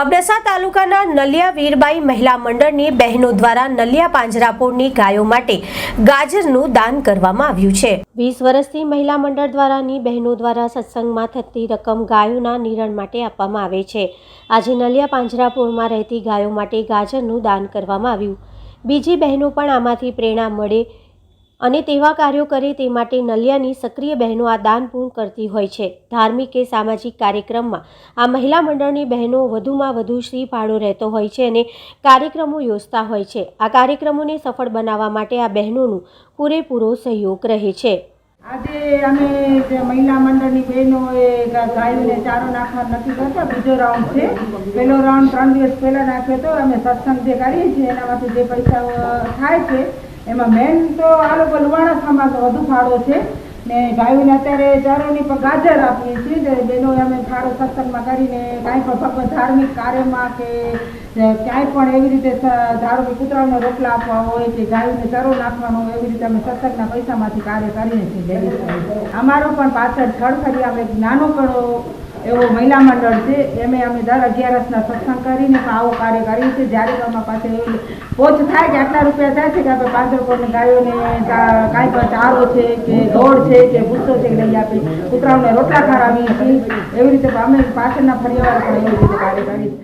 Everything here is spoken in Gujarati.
અબડાસા તાલુકાના નલિયા વીરબાઈ મહિલા મંડળની બહેનો દ્વારા નલિયા પાંજરાપોળની ગાયો માટે ગાજરનું દાન કરવામાં આવ્યું છે. વીસ વર્ષથી મહિલા મંડળ દ્વારાની બહેનો દ્વારા સત્સંગમાં થતી રકમ ગાયોના નિરણ માટે આપવામાં આવે છે. આજે નલિયા પાંજરાપોળમાં રહેતી ગાયો માટે ગાજરનું દાન કરવામાં આવ્યું. બીજી બહેનો પણ આમાંથી પ્રેરણા મળે અને તેવા કાર્યો કરે તે માટે નલિયાની સક્રિય બહેનો આ દાન પૂર્ણ કરતી હોય છે. ધાર્મિક કે સામાજિક કાર્યક્રમમાં આ મહિલા મંડળની બહેનો વધુમાં વધુ શ્રી ફાળો રહેતો હોય છે અને કાર્યક્રમો યોજતા હોય છે. આ કાર્યક્રમોને સફળ બનાવવા માટે આ બહેનોનું પૂરેપૂરો સહયોગ રહે છે. આજે અમે મહિલા મંડળની બહેનોએ ગાયોને ચારો નાખવા નથી કરતા બીજો રાઉન્ડ છે. પહેલો રાઉન્ડ ત્રણ દિવસ પહેલાં નાખ્યો હતો અમે સત્સંગ જે કરીએ છીએ, એનામાંથી જે પૈસા થાય છે એમાં મેન તો આ લોકો લુવાણા સમાજ વધુ ફાળો છે. ને ગાયોને અત્યારે ચારોની પણ ગાજર આપીએ છીએ. જે બહેનો અમે ફાળો સત્સંગમાં કરીને કાંઈ પણ ભગવત ધાર્મિક કાર્યમાં કે ક્યાંય પણ એવી રીતે ધારો કે કૂતરાઓને રોટલા આપવા હોય કે ગાયોને ચરો નાખવાનો હોય, એવી રીતે અમે સત્સંગના પૈસામાંથી કાર્ય કરીએ છીએ. અમારો પણ પાછળ ખરફરી આપણે નાનો પણ એવો મહિલા મંડળ છે. એમે અમે દર અગિયારસના સત્સંગ કરીને પણ આવો કાર્ય કરીએ છીએ. જ્યારે અમારા પાસે એવી પોચ થાય કે આટલા રૂપિયા થાય છે કે આપણે પાંચ રૂપિયાની ગાયોને કાંઈ પણ ચારો છે કે ગોળ છે કે ભૂસો છે લઈ આપી કૂતરાઓને રોટલા ખરાવીએ છીએ. એવી રીતે અમે પાછળના ફરિયાવાર પણ એવી રીતે કાર્ય કરીએ છીએ.